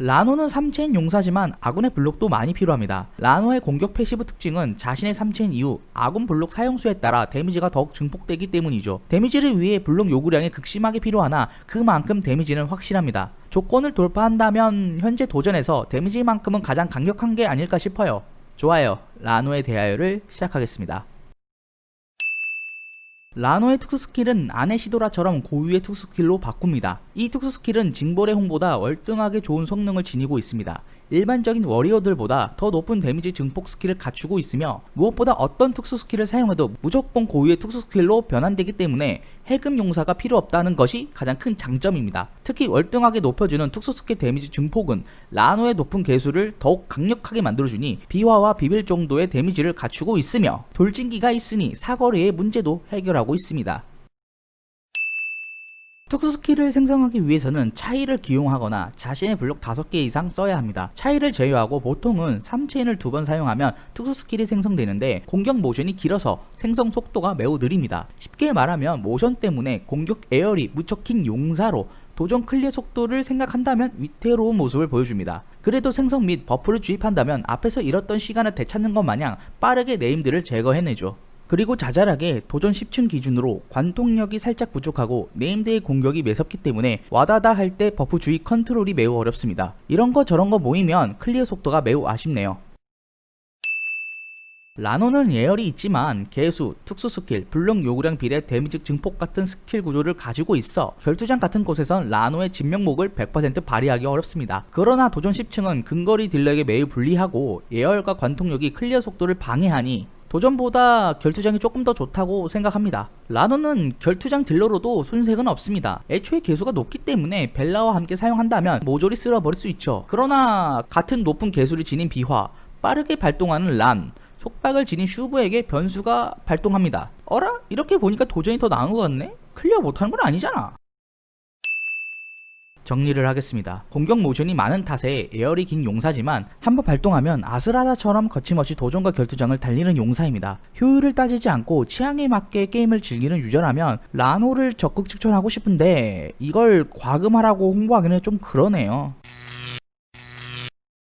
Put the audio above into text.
라노는 3체인 용사지만 아군의 블록도 많이 필요합니다. 라노의 공격 패시브 특징은 자신의 3체인 이후 아군 블록 사용수에 따라 데미지가 더욱 증폭되기 때문이죠. 데미지를 위해 블록 요구량이 극심하게 필요하나 그만큼 데미지는 확실합니다. 조건을 돌파한다면 현재 도전에서 데미지만큼은 가장 강력한 게 아닐까 싶어요. 좋아요. 라노에 대하여를 시작하겠습니다. 라노의 특수 스킬은 아네 시도라처럼 고유의 특수 스킬로 바꿉니다. 이 특수 스킬은 징벌의 홍보다 월등하게 좋은 성능을 지니고 있습니다. 일반적인 워리어들보다 더 높은 데미지 증폭 스킬을 갖추고 있으며 무엇보다 어떤 특수 스킬을 사용해도 무조건 고유의 특수 스킬로 변환되기 때문에 해금 용사가 필요 없다는 것이 가장 큰 장점입니다. 특히 월등하게 높여주는 특수 스킬 데미지 증폭은 라노의 높은 개수를 더욱 강력하게 만들어주니 비화와 비빌 정도의 데미지를 갖추고 있으며 돌진기가 있으니 사거리의 문제도 해결하고 있습니다. 특수 스킬을 생성하기 위해서는 차이를 기용하거나 자신의 블록 5개 이상 써야 합니다. 차이를 제외하고 보통은 3체인을 두 번 사용하면 특수 스킬이 생성되는데 공격 모션이 길어서 생성 속도가 매우 느립니다. 쉽게 말하면 모션 때문에 공격 에어리 무척 긴 용사로 도전 클리어 속도를 생각한다면 위태로운 모습을 보여줍니다. 그래도 생성 및 버프를 주입한다면 앞에서 잃었던 시간을 되찾는 것 마냥 빠르게 네임들을 제거해내죠. 그리고 자잘하게 도전 10층 기준으로 관통력이 살짝 부족하고 네임드의 공격이 매섭기 때문에 와다다 할 때 버프 주의 컨트롤이 매우 어렵습니다. 이런 거 저런 거 모이면 클리어 속도가 매우 아쉽네요. 라노는 예열이 있지만 개수, 특수 스킬, 블록 요구량 비례 데미지 증폭 같은 스킬 구조를 가지고 있어 결투장 같은 곳에선 라노의 진명목을 100% 발휘하기 어렵습니다. 그러나 도전 10층은 근거리 딜러에게 매우 불리하고 예열과 관통력이 클리어 속도를 방해하니 도전보다 결투장이 조금 더 좋다고 생각합니다. 라노는 결투장 딜러로도 손색은 없습니다. 애초에 개수가 높기 때문에 벨라와 함께 사용한다면 모조리 쓸어버릴 수 있죠. 그러나 같은 높은 개수를 지닌 비화, 빠르게 발동하는 란, 속박을 지닌 슈브에게 변수가 발동합니다. 어라? 이렇게 보니까 도전이 더 나은 것 같네? 클리어 못하는 건 아니잖아. 정리를 하겠습니다. 공격 모션이 많은 탓에 에어리 긴 용사지만 한번 발동하면 아스라다처럼 거침없이 도전과 결투장을 달리는 용사입니다. 효율을 따지지 않고 취향에 맞게 게임을 즐기는 유저라면 라노를 적극 추천하고 싶은데 이걸 과금하라고 홍보하기는 좀 그러네요.